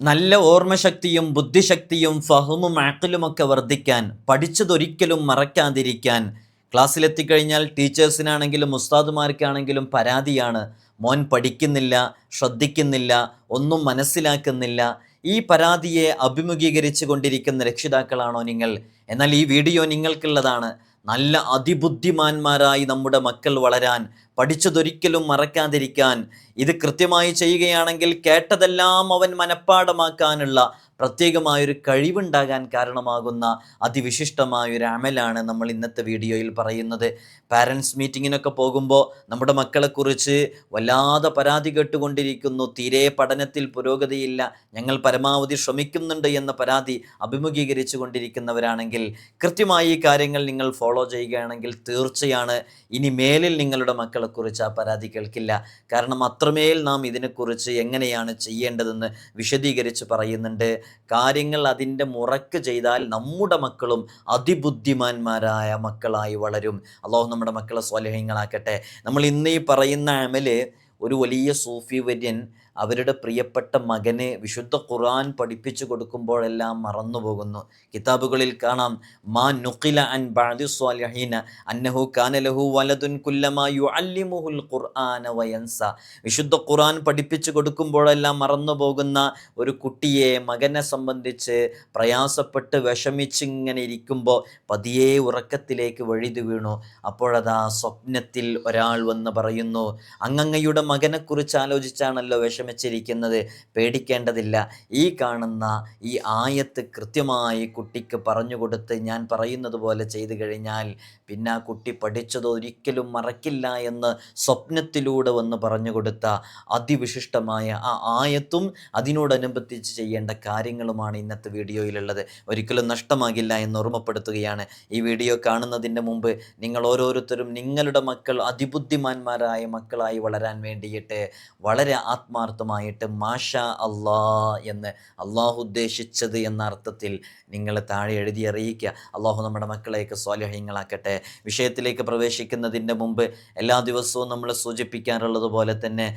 നല്ല ഓർമ്മശക്തിയും ബുദ്ധിശക്തിയും ഫഹമും ആക്കലുമൊക്കെ വർദ്ധിക്കാൻ പഠിച്ചതൊരിക്കലും മറക്കാതിരിക്കാൻ. ക്ലാസ്സിലെത്തിക്കഴിഞ്ഞാൽ ടീച്ചേഴ്സിനാണെങ്കിലും ഉസ്താദുമാർക്കാണെങ്കിലും പരാതിയാണ്. മോൻ പഠിക്കുന്നില്ല ശ്രദ്ധിക്കുന്നില്ല ഒന്നും മനസ്സിലാക്കുന്നില്ല. ഈ പരാതിയെ അഭിമുഖീകരിച്ചു കൊണ്ടിരിക്കുന്ന രക്ഷിതാക്കളാണോ നിങ്ങൾ? എന്നാൽ ഈ വീഡിയോ നിങ്ങൾക്കുള്ളതാണ്. നല്ല അതിബുദ്ധിമാന്മാരായി നമ്മുടെ മക്കൾ വളരാൻ പഠിച്ചതൊരിക്കലും മറക്കാതിരിക്കാൻ ഇത് കൃത്യമായി ചെയ്യുകയാണെങ്കിൽ കേട്ടതെല്ലാം അവൻ മനഃപ്പാടമാക്കാനുള്ള പ്രത്യേകമായൊരു കഴിവുണ്ടാകാൻ കാരണമാകുന്ന അതിവിശിഷ്ടമായൊരു അമലാണ് നമ്മൾ ഇന്നത്തെ വീഡിയോയിൽ പറയുന്നത്. പാരൻസ് മീറ്റിങ്ങിനൊക്കെ പോകുമ്പോൾ നമ്മുടെ മക്കളെക്കുറിച്ച് വല്ലാതെ പരാതി കേട്ടുകൊണ്ടിരിക്കുന്നു. തീരെ പഠനത്തിൽ പുരോഗതിയില്ല. ഞങ്ങൾ പരമാവധി ശ്രമിക്കുന്നുണ്ട് എന്ന പരാതി അഭിമുഖീകരിച്ചു കൊണ്ടിരിക്കുന്നവരാണെങ്കിൽ കൃത്യമായി ഈ കാര്യങ്ങൾ നിങ്ങൾ ഫോളോ ചെയ്യുകയാണെങ്കിൽ തീർച്ചയാണ്. ഇനി മേലിൽ നിങ്ങളുടെ മക്കളെക്കുറിച്ച് ആ പരാതി കേൾക്കില്ല. കാരണം അത്രമേൽ നാം ഇതിനെക്കുറിച്ച് എങ്ങനെയാണ് ചെയ്യേണ്ടതെന്ന് വിശദീകരിച്ച് പറയുന്നുണ്ട്. കാര്യങ്ങൾ അതിന്റെ മുറക്ക് ചെയ്താൽ നമ്മുടെ മക്കളും അതിബുദ്ധിമാന്മാരായ മക്കളായി വളരും. അള്ളാഹു നമ്മുടെ മക്കളെ സ്വലഹ്യങ്ങളാക്കട്ടെ നമ്മൾ ഇന്ന് ഈ പറയുന്ന അമൽ ഒരു വലിയ സൂഫി വര്യൻ അവരുടെ പ്രിയപ്പെട്ട മകനെ വിശുദ്ധ ഖുർആൻ പഠിപ്പിച്ചു കൊടുക്കുമ്പോഴെല്ലാം മറന്നു പോകുന്നു കിതാബുകളിൽ കാണാം മാ നുഖില അൻ സ്വാലിഹീന അന്നഹു കാന ലഹു വലതുൻ കുല്ലമായു യുഅല്ലിമുഹുൽ ഖുർആന വയൻസ. വിശുദ്ധ ഖുർആൻ പഠിപ്പിച്ചു കൊടുക്കുമ്പോഴെല്ലാം മറന്നു പോകുന്ന ഒരു കുട്ടിയെ മകനെ സംബന്ധിച്ച് പ്രയാസപ്പെട്ട് വിഷമിച്ചിങ്ങനെ ഇരിക്കുമ്പോൾ പതിയെ ഉറക്കത്തിലേക്ക് വഴുതി വീണു. അപ്പോഴതാ സ്വപ്നത്തിൽ ഒരാൾ വന്ന് പറയുന്നു അങ്ങങ്ങയുടെ മകനെക്കുറിച്ച് ആലോചിച്ചാണല്ലോ വിഷമിച്ചിരിക്കുന്നത് പേടിക്കേണ്ടതില്ല. ഈ കാണുന്ന ഈ ആയത്ത് കൃത്യമായി കുട്ടിക്ക് പറഞ്ഞു കൊടുത്ത് ഞാൻ പറയുന്നത് പോലെ ചെയ്തു കഴിഞ്ഞാൽ പിന്നെ ആ കുട്ടി പഠിച്ചത് ഒരിക്കലും മറക്കില്ല എന്ന് സ്വപ്നത്തിലൂടെ വന്ന് പറഞ്ഞു കൊടുത്ത അതിവിശിഷ്ടമായ ആ ആയത്തും അതിനോടനുബന്ധിച്ച് ചെയ്യേണ്ട കാര്യങ്ങളുമാണ് ഇന്നത്തെ വീഡിയോയിലുള്ളത്. ഒരിക്കലും നഷ്ടമാകില്ല എന്ന് ഓർമ്മപ്പെടുത്തുകയാണ്. ഈ വീഡിയോ കാണുന്നതിന്റെ മുമ്പ് നിങ്ങൾ ഓരോരുത്തരും നിങ്ങളുടെ മക്കൾ അതിബുദ്ധിമാന്മാരായ മക്കളായി വളരാൻ വേണ്ടിയിട്ട് വളരെ ആത്മാർത്ഥമായിട്ട് മാഷ അള്ളാ എന്ന് അള്ളാഹു ഉദ്ദേശിച്ചത് എന്ന അർത്ഥത്തിൽ നിങ്ങൾ താഴെ എഴുതി അറിയിക്കുക. അള്ളാഹു നമ്മുടെ മക്കളെയൊക്കെ സ്വാലഹ്യങ്ങളാക്കട്ടെ വിഷയത്തിലേക്ക് പ്രവേശിക്കുന്നതിന്റെ മുമ്പ് എല്ലാ ദിവസവും നമ്മൾ സൂചിപ്പിക്കാറുള്ളത് പോലെ തന്നെ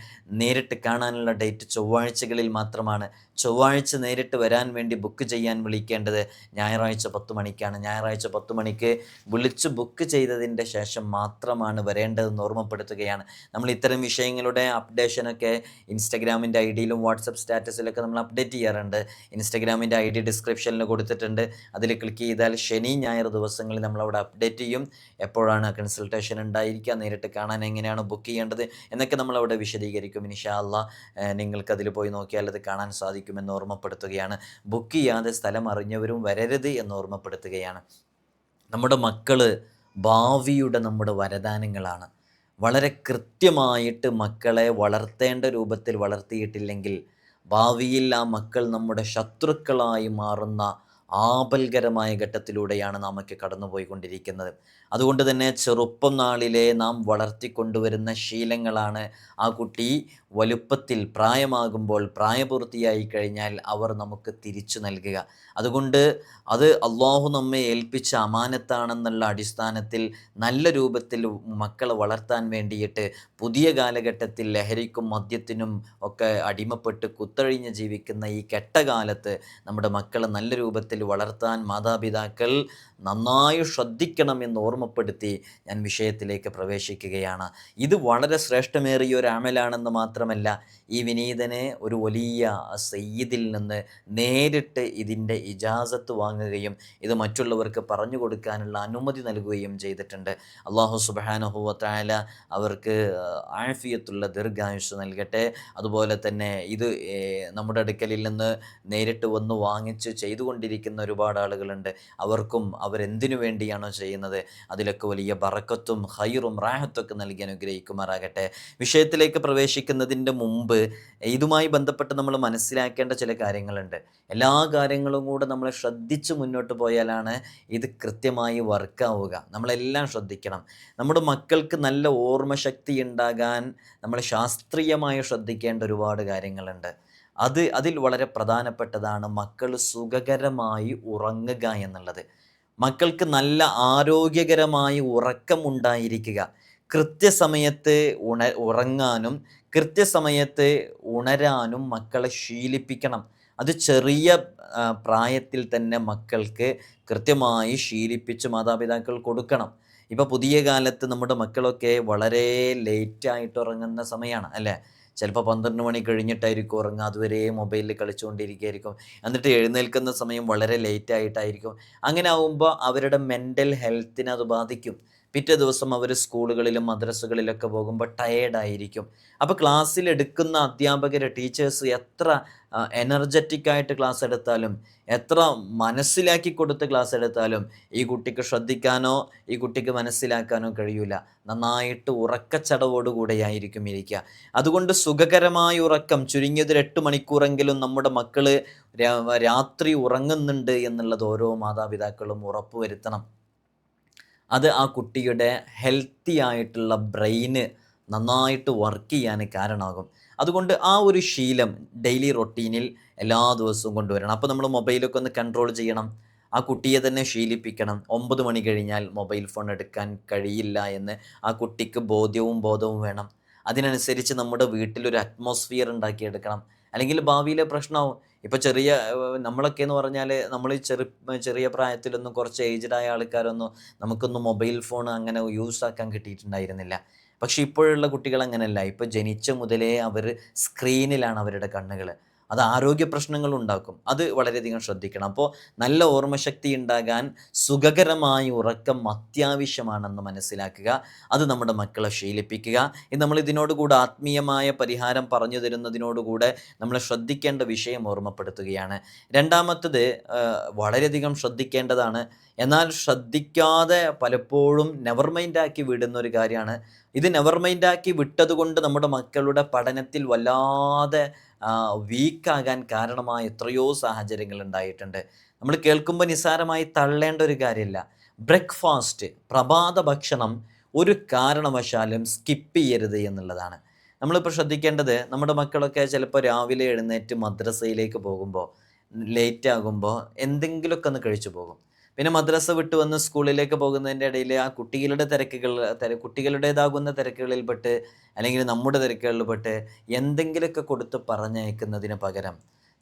നേരിട്ട് കാണാനുള്ള ഡേറ്റ് ചൊവ്വാഴ്ചകളിൽ മാത്രമാണ്. ചൊവ്വാഴ്ച നേരിട്ട് വരാൻ വേണ്ടി ബുക്ക് ചെയ്യാൻ വിളിക്കേണ്ടത് ഞായറാഴ്ച പത്ത് മണിക്കാണ്. ഞായറാഴ്ച പത്ത് മണിക്ക് വിളിച്ച് ബുക്ക് ചെയ്തതിന്റെ ശേഷം മാത്രമാണ് വരേണ്ടതെന്ന് ഓർമ്മപ്പെടുത്തുകയാണ്. നമ്മൾ ഇത്തരം വിഷയങ്ങളുടെ അപ്ഡേഷനൊക്കെ ഇൻസ്റ്റഗ്രാമിന്റെ ഐ ഡിയിലും വാട്സപ്പ് സ്റ്റാറ്റസിലൊക്കെ നമ്മൾ അപ്ഡേറ്റ് ചെയ്യാറുണ്ട്. ഇൻസ്റ്റഗ്രാമിന്റെ ഐ ഡി ഡിസ്ക്രിപ്ഷനിൽ കൊടുത്തിട്ടുണ്ട്. അതിൽ ക്ലിക്ക് ചെയ്താൽ ശനി ഞായർ ദിവസങ്ങളിൽ നമ്മളവിടെ അപ്ഡേറ്റ് ചെയ്യും. എപ്പോഴാണ് കൺസൾട്ടേഷൻ ഉണ്ടായിരിക്കുക നേരിട്ട് കാണാൻ എങ്ങനെയാണ് ബുക്ക് ചെയ്യേണ്ടത് എന്നൊക്കെ നമ്മളവിടെ വിശദീകരിക്കും. ഇൻഷാ അല്ലാ നിങ്ങൾക്ക് അതിൽ പോയി നോക്കിയാൽ അത് കാണാൻ സാധിക്കുമെന്ന് ഓർമ്മപ്പെടുത്തുകയാണ്. ബുക്ക് ചെയ്യാതെ സ്ഥലം അറിഞ്ഞവരും വരരുത് എന്ന് ഓർമ്മപ്പെടുത്തുകയാണ്. നമ്മുടെ മക്കൾ ഭാവിയുടെ നമ്മുടെ വരദാനങ്ങളാണ്. വളരെ കൃത്യമായിട്ട് മക്കളെ വളർത്തേണ്ട രൂപത്തിൽ വളർത്തിയിട്ടില്ലെങ്കിൽ ഭാവിയിൽ ആ മക്കൾ നമ്മുടെ ശത്രുക്കളായി മാറുന്ന ആപൽകരമായ ഘട്ടത്തിലൂടെയാണ് നാമൊക്കെ കടന്നുപോയിക്കൊണ്ടിരിക്കുന്നത്. അതുകൊണ്ട് തന്നെ ചെറുപ്പം നാളിലെ നാം വളർത്തിക്കൊണ്ടുവരുന്ന ശീലങ്ങളാണ് ആ കുട്ടി വലുപ്പത്തിൽ പ്രായമാകുമ്പോൾ പ്രായപൂർത്തിയായി കഴിഞ്ഞാൽ അവർ നമുക്ക് തിരിച്ചു നൽകുക. അതുകൊണ്ട് അത് അള്ളാഹു നമ്മെ ഏൽപ്പിച്ച അമാനത്താണെന്നുള്ള അടിസ്ഥാനത്തിൽ നല്ല രൂപത്തിൽ മക്കളെ വളർത്താൻ വേണ്ടിയിട്ട് പുതിയ കാലഘട്ടത്തിൽ ലഹരിക്കും മദ്യത്തിനും ഒക്കെ അടിമപ്പെട്ട് കുത്തഴിഞ്ഞ് ജീവിക്കുന്ന ഈ കെട്ടകാലത്ത് നമ്മുടെ മക്കളെ നല്ല രൂപത്തിൽ വളർത്താൻ മാതാപിതാക്കൾ നന്നായി ശ്രദ്ധിക്കണമെന്ന് ഓർമ്മപ്പെടുത്തി ഞാൻ വിഷയത്തിലേക്ക് പ്രവേശിക്കുകയാണ്. ഇത് വളരെ ശ്രേഷ്ഠമേറിയ ഒരു അമലാണെന്ന് മാത്രമല്ല ഈ വിനീതനെ ഒരു വലിയ സയ്യിദിൽ നിന്ന് നേരിട്ട് ഇതിന്റെ ഇജാസത്ത് വാങ്ങുകയും ഇത് മറ്റുള്ളവർക്ക് പറഞ്ഞു കൊടുക്കാനുള്ള അനുമതി നൽകുകയും ചെയ്തിട്ടുണ്ട്. അള്ളാഹു സുബാനഹുവത്തായ അവർക്ക് ആഫിയത്തുള്ള ദീർഘായുസ് നൽകട്ടെ. അതുപോലെ തന്നെ ഇത് നമ്മുടെ അടുക്കലിൽ നിന്ന് നേരിട്ട് വന്ന് വാങ്ങിച്ച് ചെയ്തുകൊണ്ടിരിക്കുന്ന ഒരുപാട് ആളുകളുണ്ട്. അവർക്കും അവരെന്തിനു വേണ്ടിയാണോ ചെയ്യുന്നത്? അതിലൊക്കെ വലിയ ബറക്കത്തും ഹൈറും റാഹത്തൊക്കെ നൽകി അനുഗ്രഹിക്കുമാറാകട്ടെ. വിഷയത്തിലേക്ക് പ്രവേശിക്കുന്നതിന്റെ മുമ്പ് ഇതുമായി ബന്ധപ്പെട്ട് നമ്മൾ മനസ്സിലാക്കേണ്ട ചില കാര്യങ്ങളുണ്ട്. എല്ലാ കാര്യങ്ങളും കൂടെ നമ്മൾ ശ്രദ്ധിച്ച് മുന്നോട്ട് പോയാലാണ് ഇത് കൃത്യമായി വർക്കാവുക. നമ്മളെല്ലാം ശ്രദ്ധിക്കണം. നമ്മുടെ മക്കൾക്ക് നല്ല ഓർമ്മശക്തി ഉണ്ടാകാൻ നമ്മൾ ശാസ്ത്രീയമായി ശ്രദ്ധിക്കേണ്ട ഒരുപാട് കാര്യങ്ങളുണ്ട്. അത് അതിൽ വളരെ പ്രധാനപ്പെട്ടതാണ്. മക്കൾ സുഖകരമായി ഉറങ്ങുക എന്നുള്ളത്. മക്കൾക്ക് നല്ല ആരോഗ്യകരമായ ഉറക്കമുണ്ടായിരിക്കുക. കൃത്യസമയത്ത് ഉണ ഉറങ്ങാനും കൃത്യസമയത്ത് ഉണരാനും മക്കളെ ശീലിപ്പിക്കണം. അത് ചെറിയ പ്രായത്തിൽ തന്നെ മക്കൾക്ക് കൃത്യമായി ശീലിപ്പിച്ച് മാതാപിതാക്കൾ കൊടുക്കണം. ഇപ്പോൾ പുതിയ കാലത്ത് നമ്മുടെ മക്കളൊക്കെ വളരെ ലേറ്റായിട്ട് ഉറങ്ങുന്ന സമയമാണ് അല്ലേ? ചിലപ്പോൾ പന്ത്രണ്ട് മണി കഴിഞ്ഞിട്ടായിരിക്കും ഉറങ്ങുക. അതുവരെ മൊബൈലിൽ കളിച്ചുകൊണ്ടിരിക്കുകയായിരിക്കും. എന്നിട്ട് എഴുന്നേൽക്കുന്ന സമയം വളരെ ലേറ്റ് ആയിട്ടായിരിക്കും. അങ്ങനെ ആവുമ്പോൾ അവരുടെ മെന്റൽ ഹെൽത്തിനെ അത് ബാധിക്കും. പിറ്റേ ദിവസം അവർ സ്കൂളുകളിലും മദ്രസകളിലൊക്കെ പോകുമ്പോൾ ടയേർഡായിരിക്കും അപ്പോൾ ക്ലാസ്സിൽ എടുക്കുന്ന അധ്യാപകർ ടീച്ചേഴ്സ് എത്ര എനർജറ്റിക് ആയിട്ട് ക്ലാസ് എടുത്താലും എത്ര മനസ്സിലാക്കി കൊടുത്ത് ക്ലാസ് എടുത്താലും ഈ കുട്ടിക്ക് ശ്രദ്ധിക്കാനോ ഈ കുട്ടിക്ക് മനസ്സിലാക്കാനോ കഴിയൂല. നന്നായിട്ട് ഉറക്കച്ചടവോടുകൂടെയായിരിക്കും ഇരിക്കുക അതുകൊണ്ട് സുഖകരമായ ഉറക്കം ചുരുങ്ങിയത് എട്ട് മണിക്കൂറെങ്കിലും നമ്മുടെ മക്കൾ രാത്രി ഉറങ്ങുന്നുണ്ട് എന്നുള്ളത് ഓരോ മാതാപിതാക്കളും ഉറപ്പുവരുത്തണം. അത് ആ കുട്ടിയുടെ ഹെൽത്തി ആയിട്ടുള്ള ബ്രെയിന് നന്നായിട്ട് വർക്ക് ചെയ്യാൻ കാരണമാകും. അതുകൊണ്ട് ആ ഒരു ശീലം ഡെയിലി റൊട്ടീനിൽ എല്ലാ ദിവസവും കൊണ്ടുവരണം. അപ്പോൾ നമ്മൾ മൊബൈലൊക്കെ ഒന്ന് കൺട്രോൾ ചെയ്യണം. ആ കുട്ടിയെ തന്നെ ശീലിപ്പിക്കണം. ഒമ്പത് മണി കഴിഞ്ഞാൽ മൊബൈൽ ഫോൺ എടുക്കാൻ കഴിയില്ല എന്ന് ആ കുട്ടിക്ക് ബോധ്യവും ബോധവും വേണം. അതിനനുസരിച്ച് നമ്മുടെ വീട്ടിലൊരു അറ്റ്മോസ്ഫിയർ ഉണ്ടാക്കിയെടുക്കണം. അല്ലെങ്കിൽ ഭാവിയിലെ പ്രശ്നമാവും. ഇപ്പോൾ ചെറിയ നമ്മളൊക്കെ എന്ന് പറഞ്ഞാൽ നമ്മൾ ചെറു ചെറിയ പ്രായത്തിലൊന്നും കുറച്ച് ഏജ്ഡ് ആയ ആൾക്കാരൊന്നും നമുക്കൊന്നും മൊബൈൽ ഫോൺ അങ്ങനെ യൂസ് ആക്കാൻ കിട്ടിയിട്ടുണ്ടായിരുന്നില്ല. പക്ഷെ ഇപ്പോഴുള്ള കുട്ടികൾ അങ്ങനെയല്ല ഇപ്പോൾ ജനിച്ച മുതലേ അവർ സ്ക്രീനിലാണ് അവരുടെ കണ്ണുകൾ അത് ആരോഗ്യ പ്രശ്നങ്ങൾ ഉണ്ടാക്കും. അത് വളരെയധികം ശ്രദ്ധിക്കണം. അപ്പോൾ നല്ല ഓർമ്മശക്തി ഉണ്ടാകാൻ സുഖകരമായ ഉറക്കം അത്യാവശ്യമാണെന്ന് മനസ്സിലാക്കുക. അത് നമ്മുടെ മക്കളെ ശീലിപ്പിക്കുക. ഇത് നമ്മൾ ഇതിനോടുകൂടെ ആത്മീയമായ പരിഹാരം പറഞ്ഞു തരുന്നതിനോടുകൂടെ നമ്മൾ ശ്രദ്ധിക്കേണ്ട വിഷയം ഓർമ്മപ്പെടുത്തുകയാണ്. രണ്ടാമത്തത് വളരെയധികം ശ്രദ്ധിക്കേണ്ടതാണ്. എന്നാൽ ശ്രദ്ധിക്കാതെ പലപ്പോഴും നെവർ മൈൻഡാക്കി വിടുന്ന ഒരു കാര്യമാണ്. ഇത് നെവർ മൈൻഡാക്കി വിട്ടതുകൊണ്ട് നമ്മുടെ മക്കളുടെ പഠനത്തിൽ വല്ലാതെ വീക്കാകാൻ കാരണമായ എത്രയോ സാഹചര്യങ്ങൾ ഉണ്ടായിട്ടുണ്ട്. നമ്മൾ കേൾക്കുമ്പോൾ നിസ്സാരമായി തള്ളേണ്ട ഒരു കാര്യമില്ല. ബ്രേക്ക്ഫാസ്റ്റ് പ്രഭാത ഭക്ഷണം ഒരു കാരണവശാലും സ്കിപ്പ് ചെയ്യരുത് എന്നുള്ളതാണ്. നമ്മളിപ്പോൾ ശ്രദ്ധിക്കേണ്ടത് നമ്മുടെ മക്കളൊക്കെ ചിലപ്പോൾ രാവിലെ എഴുന്നേറ്റ് മദ്രസയിലേക്ക് പോകുമ്പോൾ ലേറ്റ് ആകുമ്പോൾ എന്തെങ്കിലുമൊക്കെ ഒന്ന് കഴിച്ചു പോകും. പിന്നെ മദ്രസ വിട്ട് വന്ന് സ്കൂളിലേക്ക് പോകുന്നതിന്റെ ഇടയിൽ ആ കുട്ടികളുടെ തിരക്കുകൾ തിര കുട്ടികളുടേതാകുന്ന തിരക്കുകളിൽപ്പെട്ട് അല്ലെങ്കിൽ നമ്മുടെ തിരക്കുകളിൽപ്പെട്ട് എന്തെങ്കിലുമൊക്കെ കൊടുത്ത് പറഞ്ഞയക്കുന്നതിന് പകരം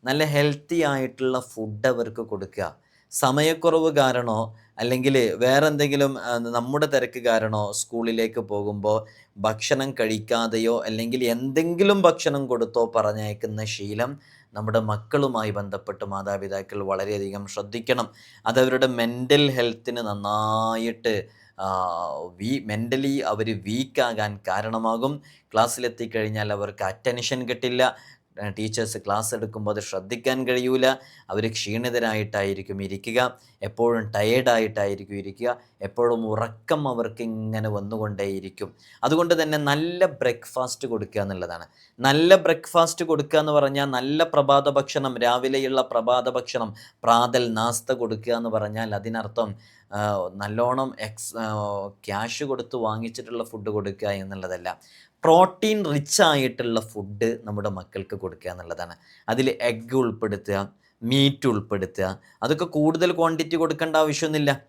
നല്ല ഹെൽത്തി ആയിട്ടുള്ള ഫുഡ് അവർക്ക് കൊടുക്കുക. സമയക്കുറവ് കാരണോ അല്ലെങ്കിൽ വേറെ എന്തെങ്കിലും നമ്മുടെ തിരക്ക് കാരണോ സ്കൂളിലേക്ക് പോകുമ്പോൾ ഭക്ഷണം കഴിക്കാതെയോ അല്ലെങ്കിൽ എന്തെങ്കിലും ഭക്ഷണം കൊടുത്തോ പറഞ്ഞയക്കുന്ന ശീലം നമ്മുടെ മക്കളുമായി ബന്ധപ്പെട്ട് മാതാപിതാക്കൾ വളരെയധികം ശ്രദ്ധിക്കണം. അതവരുടെ മെന്റൽ ഹെൽത്തിന് നന്നായിട്ട് വീ മെന്റലി അവർ വീക്കാകാൻ കാരണമാകും. ക്ലാസ്സിലെത്തിക്കഴിഞ്ഞാൽ അവർക്ക് അറ്റൻഷൻ കിട്ടില്ല. ടീച്ചേഴ്സ് ക്ലാസ് എടുക്കുമ്പോൾ അത് ശ്രദ്ധിക്കാൻ കഴിയൂല. അവർ ക്ഷീണിതരായിട്ടായിരിക്കും ഇരിക്കുക. എപ്പോഴും ടയേർഡായിട്ടായിരിക്കും ഇരിക്കുക. എപ്പോഴും ഉറക്കം അവർക്ക് ഇങ്ങനെ വന്നുകൊണ്ടേയിരിക്കും. അതുകൊണ്ട് തന്നെ നല്ല ബ്രേക്ക്ഫാസ്റ്റ് കൊടുക്കുക എന്നുള്ളതാണ്. നല്ല ബ്രേക്ക്ഫാസ്റ്റ് കൊടുക്കുക എന്ന് പറഞ്ഞാൽ നല്ല പ്രഭാത ഭക്ഷണം രാവിലെയുള്ള പ്രഭാത ഭക്ഷണം പ്രാതൽ നാസ്ത കൊടുക്കുക എന്ന് പറഞ്ഞാൽ അതിനർത്ഥം നല്ലോണം എക്സ് ക്യാഷ് കൊടുത്ത് വാങ്ങിച്ചിട്ടുള്ള ഫുഡ് കൊടുക്കുക എന്നുള്ളതല്ല. പ്രോട്ടീൻ റിച്ച് ആയിട്ടുള്ള ഫുഡ് നമ്മുടെ മക്കൾക്ക് കൊടുക്കുക എന്നുള്ളതാണ്. അതിൽ എഗ്ഗ് ഉൾപ്പെടുത്തുക മീറ്റ് ഉൾപ്പെടുത്തുക അതൊക്കെ കൂടുതൽ ക്വാണ്ടിറ്റി കൊടുക്കേണ്ട ആവശ്യമൊന്നുമില്ല.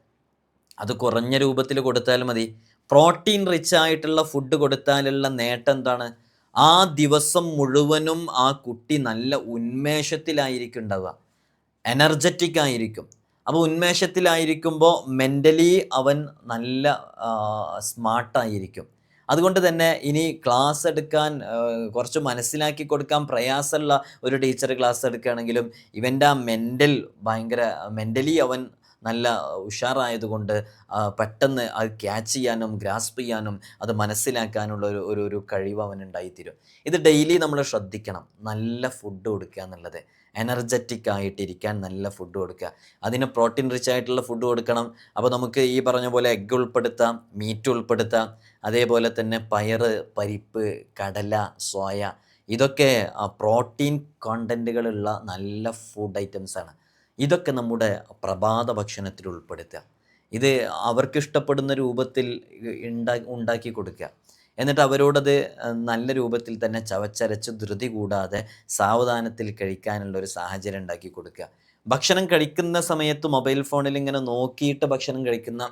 അത് കുറഞ്ഞ രൂപത്തിൽ കൊടുത്താൽ മതി. പ്രോട്ടീൻ റിച്ച് ആയിട്ടുള്ള ഫുഡ് കൊടുത്താലുള്ള നേട്ടം എന്താണ്? ആ ദിവസം മുഴുവനും ആ കുട്ടി നല്ല ഉന്മേഷത്തിലായിരിക്കും ഉണ്ടാവുക. എനർജറ്റിക് ആയിരിക്കും. അപ്പോൾ ഉന്മേഷത്തിലായിരിക്കുമ്പോൾ മെന്റലി അവൻ നല്ല സ്മാർട്ടായിരിക്കും അതുകൊണ്ട് തന്നെ ഇനി ക്ലാസ് എടുക്കാൻ കുറച്ച് മനസ്സിലാക്കി കൊടുക്കാൻ പ്രയാസമുള്ള ഒരു ടീച്ചർ ക്ലാസ് എടുക്കുകയാണെങ്കിലും ഇവന്റെ ആ മെന്റൽ ഭയങ്കര മെന്റലി അവൻ നല്ല ഉഷാറായതുകൊണ്ട് പെട്ടെന്ന് അത് ക്യാച്ച് ചെയ്യാനും ഗ്രാസ്പ് ചെയ്യാനും അത് മനസ്സിലാക്കാനുള്ള ഒരു ഒരു ഒരു കഴിവ് അവനുണ്ടായിത്തീരും. ഇത് ഡെയിലി നമ്മൾ ശ്രദ്ധിക്കണം. നല്ല ഫുഡ് കൊടുക്കുക എന്നുള്ളത്. എനർജറ്റിക് ആയിട്ടിരിക്കാൻ നല്ല ഫുഡ് കൊടുക്കുക. അതിന് പ്രോട്ടീൻ റിച്ച് ആയിട്ടുള്ള ഫുഡ് കൊടുക്കണം. അപ്പോൾ നമുക്ക് ഈ പറഞ്ഞ പോലെ എഗ്ഗ് ഉൾപ്പെടുത്താം മീറ്റ് ഉൾപ്പെടുത്താം. അതേപോലെ തന്നെ പയറ് പരിപ്പ് കടല സോയ ഇതൊക്കെ പ്രോട്ടീൻ കോണ്ടന്റുകളുള്ള നല്ല ഫുഡ് ഐറ്റംസാണ് ഇതൊക്കെ നമ്മുടെ പ്രഭാത ഭക്ഷണത്തിൽ ഉൾപ്പെടുത്തുക. ഇത് അവർക്കിഷ്ടപ്പെടുന്ന രൂപത്തിൽ ഉണ്ടാ ഉണ്ടാക്കി കൊടുക്കുക. എന്നിട്ട് അവരോടത് നല്ല രൂപത്തിൽ തന്നെ ചവച്ചരച്ച് ധൃതി കൂടാതെ സാവധാനത്തിൽ കഴിക്കാനുള്ള ഒരു സാഹചര്യം ഉണ്ടാക്കി കൊടുക്കുക. ഭക്ഷണം കഴിക്കുന്ന സമയത്ത് മൊബൈൽ ഫോണിൽ ഇങ്ങനെ നോക്കിയിട്ട് ഭക്ഷണം കഴിക്കുന്ന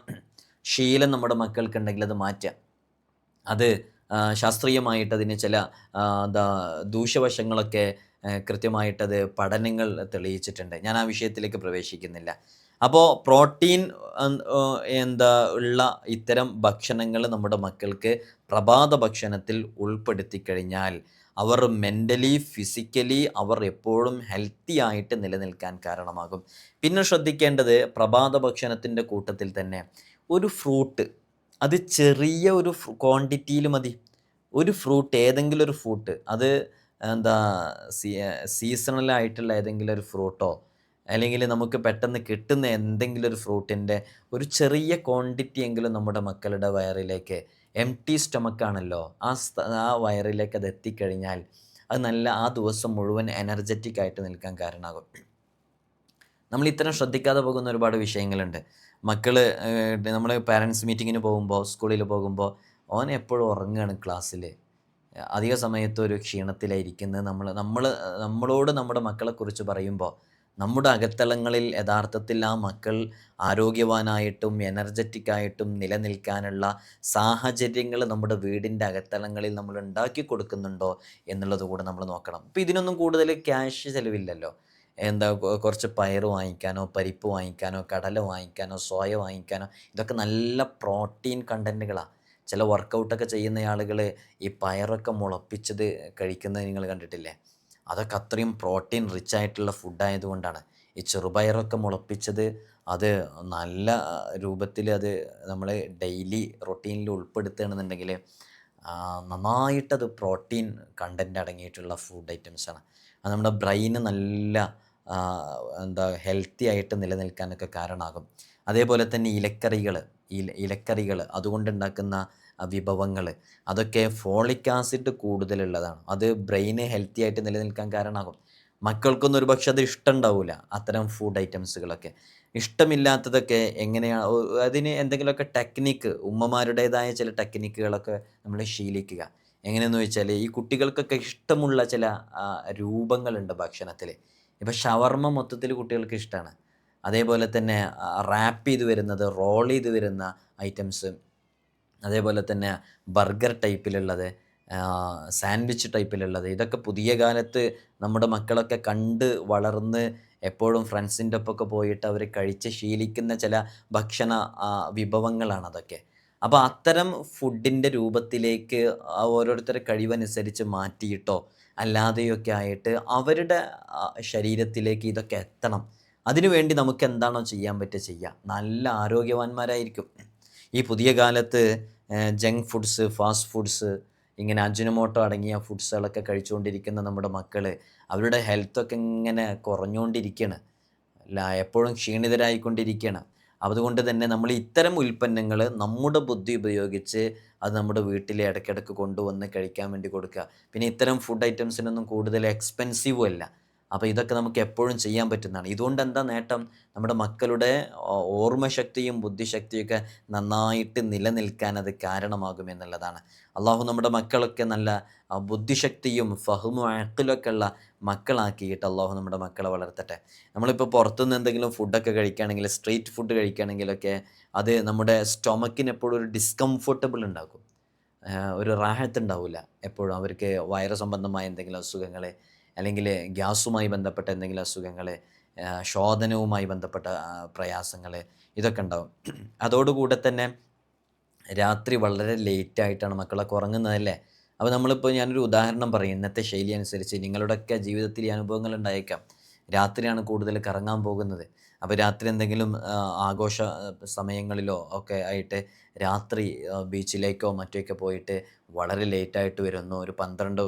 ശീലം നമ്മുടെ മക്കൾക്കുണ്ടെങ്കിൽ അത് മാറ്റുക. അത് ശാസ്ത്രീയമായിട്ട് അതിന് ചില എന്താ ദൂഷ്യവശങ്ങളൊക്കെ കൃത്യമായിട്ടത് പഠനങ്ങൾ തെളിയിച്ചിട്ടുണ്ട്. ഞാൻ ആ വിഷയത്തിലേക്ക് പ്രവേശിക്കുന്നില്ല. അപ്പോൾ പ്രോട്ടീൻ എന്താ ഉള്ള ഇത്തരം ഭക്ഷണങ്ങൾ നമ്മുടെ മക്കൾക്ക് പ്രഭാത ഭക്ഷണത്തിൽ ഉൾപ്പെടുത്തി കഴിഞ്ഞാൽ അവർ മെന്റലി ഫിസിക്കലി അവർ എപ്പോഴും ഹെൽത്തി ആയിട്ട് നിലനിൽക്കാൻ കാരണമാകും. പിന്നെ ശ്രദ്ധിക്കേണ്ടത് പ്രഭാത ഭക്ഷണത്തിന്റെ കൂട്ടത്തിൽ തന്നെ ഒരു ഫ്രൂട്ട് അത് ചെറിയ ഒരു ക്വാണ്ടിറ്റിയിൽ മതി. ഒരു ഫ്രൂട്ട് ഏതെങ്കിലും ഒരു ഫ്രൂട്ട് അത് എന്താ സീസണലായിട്ടുള്ള ഏതെങ്കിലും ഒരു ഫ്രൂട്ടോ അല്ലെങ്കിൽ നമുക്ക് പെട്ടെന്ന് കിട്ടുന്ന എന്തെങ്കിലും ഒരു ഫ്രൂട്ടിന്റെ ഒരു ചെറിയ ക്വാണ്ടിറ്റി എങ്കിലും നമ്മുടെ മക്കളുടെ വയറിലേക്ക് എം ടി സ്റ്റൊമക്കാണല്ലോ ആ ആ വയറിലേക്ക് അത് എത്തിക്കഴിഞ്ഞാൽ അത് നല്ല ആ ദിവസം മുഴുവൻ എനർജറ്റിക് ആയിട്ട് നിൽക്കാൻ കാരണമാകും. നമ്മൾ ഇത്തരം ശ്രദ്ധിക്കാതെ പോകുന്ന ഒരുപാട് വിഷയങ്ങളുണ്ട്. മക്കൾ നമ്മൾ പാരൻസ് മീറ്റിങ്ങിന് പോകുമ്പോൾ സ്കൂളിൽ പോകുമ്പോൾ ഓൻ എപ്പോഴും ഉറങ്ങുകയാണ് ക്ലാസ്സിൽ അധിക സമയത്ത് ഒരു ക്ഷീണത്തിലായിരിക്കുന്നത് നമ്മൾ നമ്മൾ നമ്മളോട് നമ്മുടെ മക്കളെക്കുറിച്ച് പറയുമ്പോൾ നമ്മുടെ അകത്തളങ്ങളിൽ യഥാർത്ഥത്തിൽ ആ മക്കൾ ആരോഗ്യവാനായിട്ടും എനർജറ്റിക് ആയിട്ടും നിലനിൽക്കാനുള്ള സാഹചര്യങ്ങൾ നമ്മുടെ വീടിന്റെ അകത്തളങ്ങളിൽ നമ്മൾ ഉണ്ടാക്കി കൊടുക്കുന്നുണ്ടോ എന്നുള്ളത് കൂടെ നമ്മൾ നോക്കണം. അപ്പോൾ ഇതിനൊന്നും കൂടുതൽ ക്യാഷ് ചിലവില്ലല്ലോ. എന്താ കുറച്ച് പയർ വാങ്ങിക്കാനോ പരിപ്പ് വാങ്ങിക്കാനോ കടല വാങ്ങിക്കാനോ സോയ വാങ്ങിക്കാനോ ഇതൊക്കെ നല്ല പ്രോട്ടീൻ കണ്ടന്റുകളാണ് ചില വർക്കൗട്ടൊക്കെ ചെയ്യുന്ന ആളുകൾ ഈ പയറൊക്കെ മുളപ്പിച്ചത് കഴിക്കുന്നത് നിങ്ങൾ കണ്ടിട്ടില്ലേ? അതൊക്കെ അത്രയും പ്രോട്ടീൻ റിച്ച് ആയിട്ടുള്ള ഫുഡായതുകൊണ്ടാണ് ഈ ചെറുപയറൊക്കെ മുളപ്പിച്ചത് അത് നല്ല രൂപത്തിൽ അത് നമ്മൾ ഡെയിലി റൊട്ടീനിൽ ഉൾപ്പെടുത്തുകയാണെന്നുണ്ടെങ്കിൽ നന്നായിട്ടത് പ്രോട്ടീൻ കണ്ടന്റ് അടങ്ങിയിട്ടുള്ള ഫുഡ് ഐറ്റംസാണ് അത് നമ്മുടെ ബ്രെയിന് നല്ല എന്താ ഹെൽത്തി ആയിട്ട് നിലനിൽക്കാനൊക്കെ കാരണമാകും. അതേപോലെ തന്നെ ഇലക്കറികൾ ഇല ഇലക്കറികൾ അതുകൊണ്ടുണ്ടാക്കുന്ന വിഭവങ്ങൾ അതൊക്കെ ഫോളിക് ആസിഡ് കൂടുതലുള്ളതാണ്. അത് ബ്രെയിന് ഹെൽത്തി ആയിട്ട് നിലനിൽക്കാൻ കാരണമാകും. മക്കൾക്കൊന്നും ഒരു പക്ഷെ അത് ഇഷ്ടമുണ്ടാവില്ല അത്തരം ഫുഡ് ഐറ്റംസുകളൊക്കെ. ഇഷ്ടമില്ലാത്തതൊക്കെ എങ്ങനെയാണ് അതിന് എന്തെങ്കിലുമൊക്കെ ടെക്നിക്ക് ഉമ്മമാരുടേതായ ചില ടെക്നിക്കുകളൊക്കെ നമ്മൾ ശീലിക്കുക. എങ്ങനെയെന്ന് വെച്ചാൽ ഈ കുട്ടികൾക്കൊക്കെ ഇഷ്ടമുള്ള ചില രൂപങ്ങളുണ്ട് ഭക്ഷണത്തിൽ ഇപ്പോൾ ഷവർമ്മ മൊത്തത്തിൽ കുട്ടികൾക്ക് ഇഷ്ടമാണ് അതേപോലെ തന്നെ റാപ്പ് ചെയ്ത് വരുന്നത് റോൾ ചെയ്ത് വരുന്ന ഐറ്റംസ് അതേപോലെ തന്നെ ബർഗർ ടൈപ്പിലുള്ളത് സാൻഡ്വിച്ച് ടൈപ്പിലുള്ളത് ഇതൊക്കെ പുതിയ കാലത്ത് നമ്മുടെ മക്കളൊക്കെ കണ്ട് വളർന്ന് എപ്പോഴും ഫ്രണ്ട്സിന്റെ ഒപ്പമൊക്കെ പോയിട്ട് അവർ കഴിച്ച് ശീലിക്കുന്ന ചില ഭക്ഷണ വിഭവങ്ങളാണ് അതൊക്കെ. അപ്പോൾ അത്തരം ഫുഡിന്റെ രൂപത്തിലേക്ക് ഓരോരുത്തരുടെ കഴിവനുസരിച്ച് മാറ്റിയിട്ടോ അല്ലാതെയൊക്കെ ആയിട്ട് അവരുടെ ശരീരത്തിലേക്ക് ഇതൊക്കെ എത്തണം. അതിനുവേണ്ടി നമുക്ക് എന്താണോ ചെയ്യാൻ പറ്റുക ചെയ്യാം. നല്ല ആരോഗ്യവാന്മാരായിരിക്കും. ഈ പുതിയ കാലത്ത് ജങ്ക് ഫുഡ്സ് ഫാസ്റ്റ് ഫുഡ്സ് ഇങ്ങനെ അജിനമോട്ടോ അടങ്ങിയ ഫുഡ്സുകളൊക്കെ കഴിച്ചുകൊണ്ടിരിക്കുന്ന നമ്മുടെ മക്കൾ അവരുടെ ഹെൽത്തൊക്കെ ഇങ്ങനെ കുറഞ്ഞുകൊണ്ടിരിക്കുകയാണ് എപ്പോഴും ക്ഷീണിതരായിക്കൊണ്ടിരിക്കുകയാണ് അതുകൊണ്ട് തന്നെ നമ്മൾ ഇത്തരം ഉൽപ്പന്നങ്ങൾ നമ്മുടെ ബുദ്ധി ഉപയോഗിച്ച് അത് നമ്മുടെ വീട്ടിൽ ഇടയ്ക്കിടയ്ക്ക് കൊണ്ടുവന്ന് കഴിക്കാൻ വേണ്ടി കൊടുക്കുക. പിന്നെ ഇത്തരം ഫുഡ് ഐറ്റംസിനൊന്നും കൂടുതൽ എക്സ്പെൻസീവും അല്ല. അപ്പോൾ ഇതൊക്കെ നമുക്ക് എപ്പോഴും ചെയ്യാൻ പറ്റുന്നതാണ്. ഇതുകൊണ്ട് എന്താ നേട്ടം? നമ്മുടെ മക്കളുടെ ഓർമ്മശക്തിയും ബുദ്ധിശക്തിയൊക്കെ നന്നായിട്ട് നിലനിൽക്കാൻ അത് കാരണമാകും എന്നുള്ളതാണ്. അള്ളാഹു നമ്മുടെ മക്കളൊക്കെ നല്ല ബുദ്ധിശക്തിയും ഫഹുമു അക്കലൊക്കെ ഉള്ള മക്കളാക്കിയിട്ട് അള്ളാഹു നമ്മുടെ മക്കളെ വളർത്തട്ടെ. നമ്മളിപ്പോൾ പുറത്തുനിന്ന് എന്തെങ്കിലും ഫുഡൊക്കെ കഴിക്കുകയാണെങ്കിൽ സ്ട്രീറ്റ് ഫുഡ് കഴിക്കുകയാണെങ്കിലൊക്കെ അത് നമ്മുടെ സ്റ്റൊമക്കിന് എപ്പോഴും ഒരു ഡിസ്കംഫർട്ടബിൾ ഉണ്ടാക്കും. ഒരു റാഹത്ത് ഉണ്ടാവില്ല എപ്പോഴും അവർക്ക് വയറ് സംബന്ധമായ എന്തെങ്കിലും അസുഖങ്ങൾ അല്ലെങ്കിൽ ഗ്യാസുമായി ബന്ധപ്പെട്ട എന്തെങ്കിലും അസുഖങ്ങൾ ശോധനവുമായി ബന്ധപ്പെട്ട പ്രയാസങ്ങൾ ഇതൊക്കെ ഉണ്ടാവും. അതോടുകൂടെ തന്നെ രാത്രി വളരെ ലേറ്റ് ആയിട്ടാണ് മക്കളൊക്കെ ഉറങ്ങുന്നതല്ലേ? അപ്പോൾ നമ്മളിപ്പോൾ ഞാനൊരു ഉദാഹരണം പറയും. ഇന്നത്തെ ശൈലി അനുസരിച്ച് നിങ്ങളുടെയൊക്കെ ജീവിതത്തിൽ ഈ അനുഭവങ്ങൾ ഉണ്ടായേക്കാം. രാത്രിയാണ് കൂടുതൽ കറങ്ങാൻ പോകുന്നത്. അപ്പോൾ രാത്രി എന്തെങ്കിലും ആഘോഷ സമയങ്ങളിലോ ഒക്കെ ആയിട്ട് രാത്രി ബീച്ചിലേക്കോ മറ്റൊക്കെ പോയിട്ട് വളരെ ലേറ്റായിട്ട് വരുന്നു. ഒരു പന്ത്രണ്ട്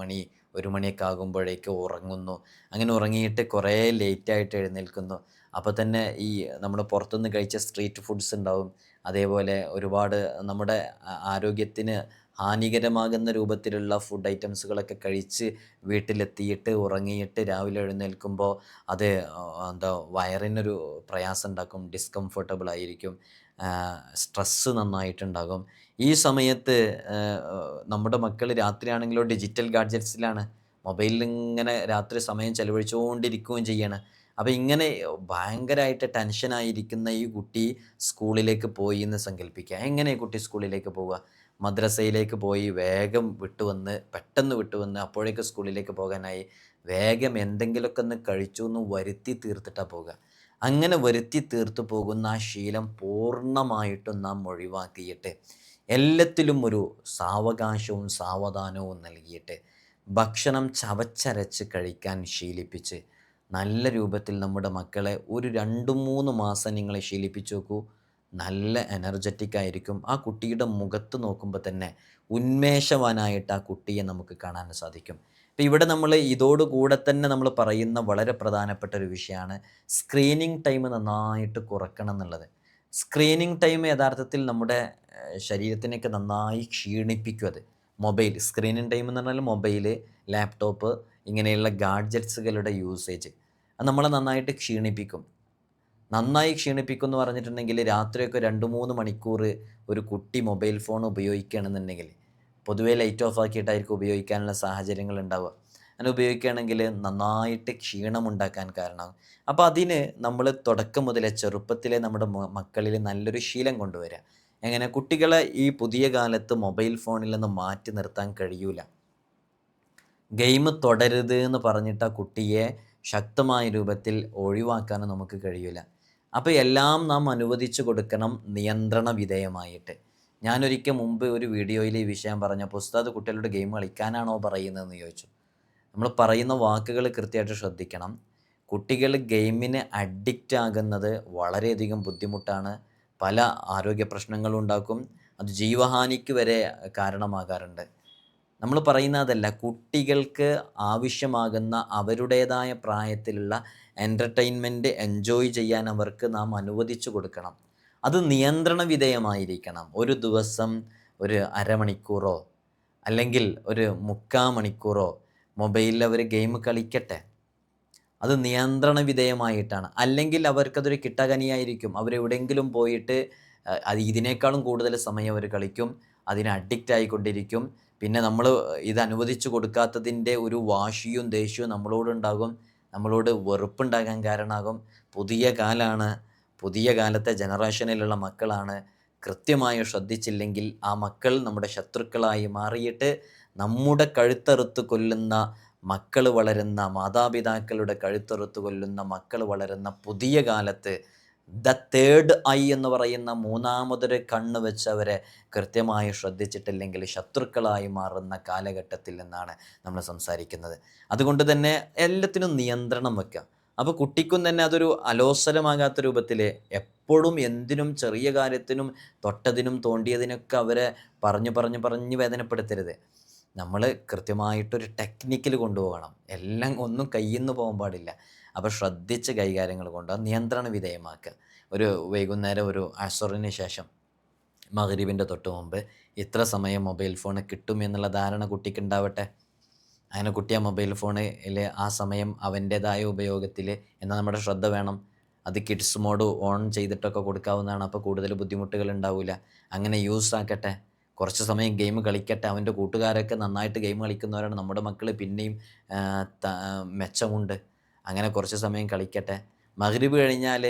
മണി ഒരു മണിയൊക്കെ ആകുമ്പോഴേക്ക് ഉറങ്ങുന്നു. അങ്ങനെ ഉറങ്ങിയിട്ട് കുറേ ലേറ്റായിട്ട് എഴുന്നേൽക്കുന്നു. അപ്പോൾ തന്നെ ഈ നമ്മൾ പുറത്തുനിന്ന് കഴിച്ച സ്ട്രീറ്റ് ഫുഡ്സ് ഉണ്ടാവും. അതേപോലെ ഒരുപാട് നമ്മുടെ ആരോഗ്യത്തിന് ഹാനികരമാകുന്ന രൂപത്തിലുള്ള ഫുഡ് ഐറ്റംസുകളൊക്കെ കഴിച്ച് വീട്ടിലെത്തിയിട്ട് ഉറങ്ങിയിട്ട് രാവിലെ എഴുന്നേൽക്കുമ്പോൾ അത് എന്താ വയറിനൊരു പ്രയാസം ഉണ്ടാക്കും. ഡിസ്കംഫർട്ടബിൾ ആയിരിക്കും. സ്ട്രെസ്സ് നന്നായിട്ടുണ്ടാകും. ഈ സമയത്ത് നമ്മുടെ മക്കൾ രാത്രിയാണെങ്കിലോ ഡിജിറ്റൽ ഗാഡ്ജറ്റ്സിലാണ് മൊബൈലിൽ ഇങ്ങനെ രാത്രി സമയം ചെലവഴിച്ചുകൊണ്ടിരിക്കുകയും ചെയ്യണം. അപ്പോൾ ഇങ്ങനെ ഭയങ്കരമായിട്ട് ടെൻഷനായിരിക്കുന്ന ഈ കുട്ടി സ്കൂളിലേക്ക് പോയി എന്ന് സങ്കല്പിക്കുക. എങ്ങനെ കുട്ടി സ്കൂളിലേക്ക് പോവുക? മദ്രസയിലേക്ക് പോയി വേഗം വിട്ടുവന്ന് പെട്ടെന്ന് വിട്ടുവന്ന് അപ്പോഴേക്ക് സ്കൂളിലേക്ക് പോകാനായി വേഗം എന്തെങ്കിലുമൊക്കെ ഒന്ന് കഴിച്ചു എന്ന് വരുത്തി തീർത്തിട്ടാണ് പോകുക അങ്ങനെ വരുത്തി തീർത്തു പോകുന്ന ആ ശീലം പൂർണമായിട്ടും നാം ഒഴിവാക്കിയിട്ട് എല്ലാത്തിലും ഒരു സാവകാശവും സാവധാനവും നൽകിയിട്ട് ഭക്ഷണം ചവച്ചരച്ച് കഴിക്കാൻ ശീലിപ്പിച്ച് നല്ല രൂപത്തിൽ നമ്മുടെ മക്കളെ ഒരു രണ്ട് മൂന്ന് മാസം നിങ്ങളെ ശീലിപ്പിച്ച് നോക്കൂ. നല്ല എനർജറ്റിക് ആയിരിക്കും. ആ കുട്ടിയുടെ മുഖത്ത് നോക്കുമ്പോൾ തന്നെ ഉന്മേഷവാനായിട്ട് ആ കുട്ടിയെ നമുക്ക് കാണാൻ സാധിക്കും. ഇപ്പം ഇവിടെ നമ്മൾ ഇതോടുകൂടെ തന്നെ നമ്മൾ പറയുന്ന വളരെ പ്രധാനപ്പെട്ട ഒരു വിഷയമാണ് സ്ക്രീനിങ് ടൈം നന്നായിട്ട് കുറക്കണം എന്നുള്ളത്. സ്ക്രീനിങ് ടൈം യഥാർത്ഥത്തിൽ നമ്മുടെ ശരീരത്തിനൊക്കെ നന്നായി ക്ഷീണിപ്പിക്കും അത്. മൊബൈൽ സ്ക്രീനിങ് ടൈം എന്ന് പറഞ്ഞാൽ മൊബൈൽ ലാപ്ടോപ്പ് ഇങ്ങനെയുള്ള ഗാഡ്ജറ്റ്സുകളുടെ യൂസേജ്. അത് നമ്മളെ നന്നായിട്ട് ക്ഷീണിപ്പിക്കും. നന്നായി ക്ഷീണിപ്പിക്കും എന്ന് പറഞ്ഞിട്ടുണ്ടെങ്കിൽ രാത്രിയൊക്കെ രണ്ട് മൂന്ന് മണിക്കൂർ ഒരു കുട്ടി മൊബൈൽ ഫോൺ ഉപയോഗിക്കുകയാണെന്നുണ്ടെങ്കിൽ പൊതുവേ ലൈറ്റ് ഓഫ് ആക്കിയിട്ടായിരിക്കും ഉപയോഗിക്കാനുള്ള സാഹചര്യങ്ങൾ ഉണ്ടാവുക. അങ്ങനെ ഉപയോഗിക്കുകയാണെങ്കിൽ നന്നായിട്ട് ക്ഷീണമുണ്ടാക്കാൻ കാരണമാകും അപ്പോൾ അതിന് നമ്മൾ തുടക്കം മുതലേ ചെറുപ്പത്തിലെ നമ്മുടെ മക്കളിൽ നല്ലൊരു ശീലം കൊണ്ടുവരിക. എങ്ങനെ? കുട്ടികളെ ഈ പുതിയ കാലത്ത് മൊബൈൽ ഫോണിൽ നിന്ന് മാറ്റി നിർത്താൻ കഴിയൂല. ഗെയിം തുടരുത് എന്ന് പറഞ്ഞിട്ട് ആ കുട്ടിയെ ശക്തമായ രൂപത്തിൽ ഒഴിവാക്കാനും നമുക്ക് കഴിയൂല. അപ്പോൾ എല്ലാം നാം അനുവദിച്ചു കൊടുക്കണം നിയന്ത്രണ വിധേയമായിട്ട്. ഞാനൊരിക്കൽ മുമ്പ് ഒരു വീഡിയോയിൽ ഈ വിഷയം പറഞ്ഞപ്പോൾ ഉസ്താദ് കുട്ടികളോട് ഗെയിം കളിക്കാനാണോ പറയുന്നതെന്ന് ചോദിച്ചു. നമ്മൾ പറയുന്ന വാക്കുകൾ കൃത്യമായിട്ട് ശ്രദ്ധിക്കണം. കുട്ടികൾ ഗെയിമിന് അഡിക്റ്റ് ആകുന്നത് വളരെയധികം ബുദ്ധിമുട്ടാണ്. പല ആരോഗ്യ പ്രശ്നങ്ങളും ഉണ്ടാക്കും. അത് ജീവഹാനിക്ക് വരെ കാരണമാകാറുണ്ട്. നമ്മൾ പറയുന്നതല്ല കുട്ടികൾക്ക് ആവശ്യമാകുന്ന അവരുടേതായ പ്രായത്തിലുള്ള എന്റർടൈൻമെന്റ് എൻജോയ് ചെയ്യാൻ അവർക്ക് നാം അനുവദിച്ചു കൊടുക്കണം. അത് നിയന്ത്രണ വിധേയമായിരിക്കണം. ഒരു ദിവസം ഒരു അരമണിക്കൂറോ അല്ലെങ്കിൽ ഒരു മുക്കാൽ മണിക്കൂറോ മൊബൈലിൽ അവർ ഗെയിം കളിക്കട്ടെ. അത് നിയന്ത്രണ വിധേയമായിട്ടാണ്. അല്ലെങ്കിൽ അവർക്കതൊരു കിട്ടകനിയായിരിക്കും. അവരെവിടെയെങ്കിലും പോയിട്ട് അത് ഇതിനേക്കാളും കൂടുതൽ സമയം അവർ കളിക്കും. അതിന് അഡിക്റ്റ് ആയിക്കൊണ്ടിരിക്കും. പിന്നെ നമ്മൾ ഇത് അനുവദിച്ചു കൊടുക്കാത്തതിന്റെ ഒരു വാശിയും ദേഷ്യവും നമ്മളോടുണ്ടാകും. നമ്മളോട് വെറുപ്പുണ്ടാകാൻ കാരണമാകും. പുതിയ കാലാണ് പുതിയ കാലത്തെ ജനറേഷനിലുള്ള മക്കളാണ് കൃത്യമായി ശ്രദ്ധിച്ചില്ലെങ്കിൽ ആ മക്കൾ നമ്മുടെ ശത്രുക്കളായി മാറിയിട്ട് നമ്മുടെ കഴുത്തറുത്ത് കൊല്ലുന്ന മക്കൾ വളരുന്ന മാതാപിതാക്കളുടെ കഴുത്തറുത്ത് കൊല്ലുന്ന മക്കൾ വളരുന്ന പുതിയ കാലത്ത് ദ തേർഡ് ഐ എന്ന് പറയുന്ന മൂന്നാമതൊരു കണ്ണ് വെച്ചവരെ കൃത്യമായി ശ്രദ്ധിച്ചിട്ടില്ലെങ്കിൽ ശത്രുക്കളായി മാറുന്ന കാലഘട്ടത്തിൽ നിന്നാണ് നമ്മൾ സംസാരിക്കുന്നത്. അതുകൊണ്ട് തന്നെ എല്ലാത്തിനും നിയന്ത്രണം വെക്കുക. അപ്പോൾ കുട്ടിക്കും തന്നെ അതൊരു അലോസരമാകാത്ത രൂപത്തിൽ എപ്പോഴും എന്തിനും ചെറിയ കാര്യത്തിനും തൊട്ടതിനും തോണ്ടിയതിനൊക്കെ അവരെ പറഞ്ഞു പറഞ്ഞു പറഞ്ഞ് വേദനപ്പെടുത്തരുത്. നമ്മൾ കൃത്യമായിട്ടൊരു ടെക്നിക്കിൽ കൊണ്ടുപോകണം. എല്ലാം ഒന്നും കയ്യിൽ നിന്ന് പോകാൻ പാടില്ല. അപ്പോൾ ശ്രദ്ധിച്ച് കൈകാര്യങ്ങൾ കൊണ്ടുപോകാം. നിയന്ത്രണ വിധേയമാക്കുക. ഒരു വൈകുന്നേരം ഒരു അസറിന് ശേഷം മഹരീബിന്റെ തൊട്ട് മുമ്പ് ഇത്ര സമയം മൊബൈൽ ഫോൺ കിട്ടും എന്നുള്ള ധാരണ കുട്ടിക്ക് ഉണ്ടാവട്ടെ? അങ്ങനെ കുട്ടി ആ മൊബൈൽ ഫോണിൽ ആ സമയം അവന്റേതായ ഉപയോഗത്തിൽ എന്നാൽ നമ്മുടെ ശ്രദ്ധ വേണം. അത് കിഡ്സ് മോഡ് ഓൺ ചെയ്തിട്ടൊക്കെ കൊടുക്കാവുന്നതാണ്. അപ്പോൾ കൂടുതൽ ബുദ്ധിമുട്ടുകൾ ഉണ്ടാവില്ല അങ്ങനെ യൂസ് ആക്കട്ടെ. കുറച്ച് സമയം ഗെയിം കളിക്കട്ടെ. അവന്റെ കൂട്ടുകാരൊക്കെ നന്നായിട്ട് ഗെയിം കളിക്കുന്നവരാണ്. നമ്മുടെ മക്കൾ പിന്നെയും മെച്ചമുണ്ട്. അങ്ങനെ കുറച്ച് സമയം കളിക്കട്ടെ. മഗ്രിബ് കഴിഞ്ഞാൽ